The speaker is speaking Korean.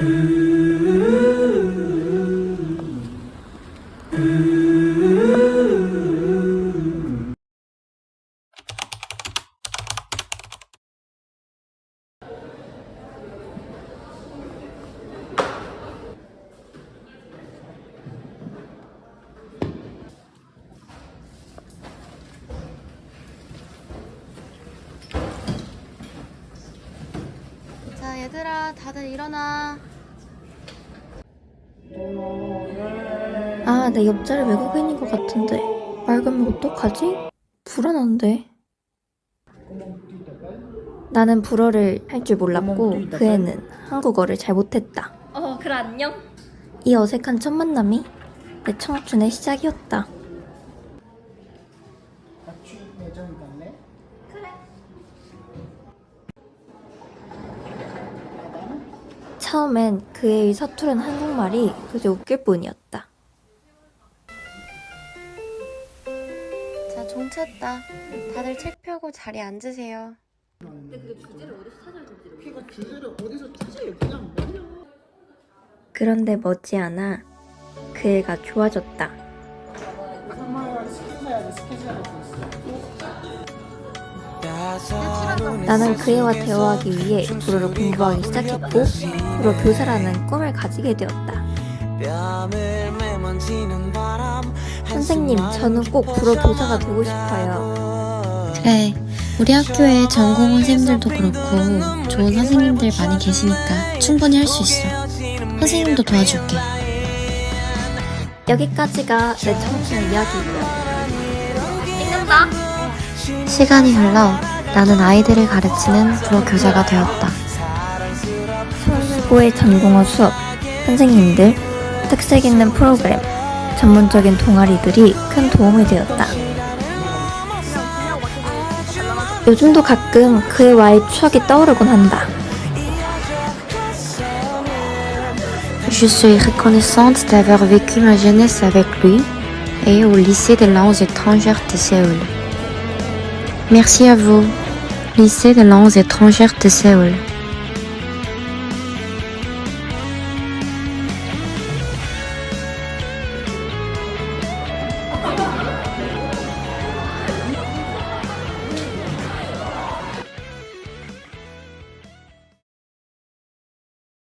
자 얘들아 다들 일어나 아, 내 옆자리 외국인인 것 같은데. 맑으면 어떡하지? 불안한데. 나는 불어를 할 줄 몰랐고, 그 애는 한국어를 잘 못했다. 어 그래 안녕 이 어색한 첫 만남이 내 청춘의 시작이었다. 처음엔 그 애의 서투른 한국말이 그저 웃길 뿐이었다. 자 종 쳤다 다들 책 펴고 자리에 앉으세요. 그런데 머지않아 그 애가 좋아졌다. 나는 그 애와 대화하기 위해 불어를 공부하기 시작했고 불어 교사라는 꿈을 가지게 되었다. 선생님, 저는 꼭 불어 교사가 되고 싶어요. 그래, 우리 학교에 전공 선생님들도 그렇고 좋은 선생님들 많이 계시니까 충분히 할 수 있어. 선생님도 도와줄게. 여기까지가 내 청춘의 이야기고요. 시간이 흘러 나는 아이들을 가르치는 불어 교사가 되었다. 서울고의 전공어 수업, 선생님들, 특색 있는 프로그램, 전문적인 동아리들이 큰 도움이 되었다. 요즘도 가끔 그 애와의 추억이 떠오르곤 한다. Je suis reconnaissante d'avoir vécu ma jeunesse avec lui et au lycée des langues étrangères de Séoul. Merci à vous, lycée des langues étrangères de Séoul.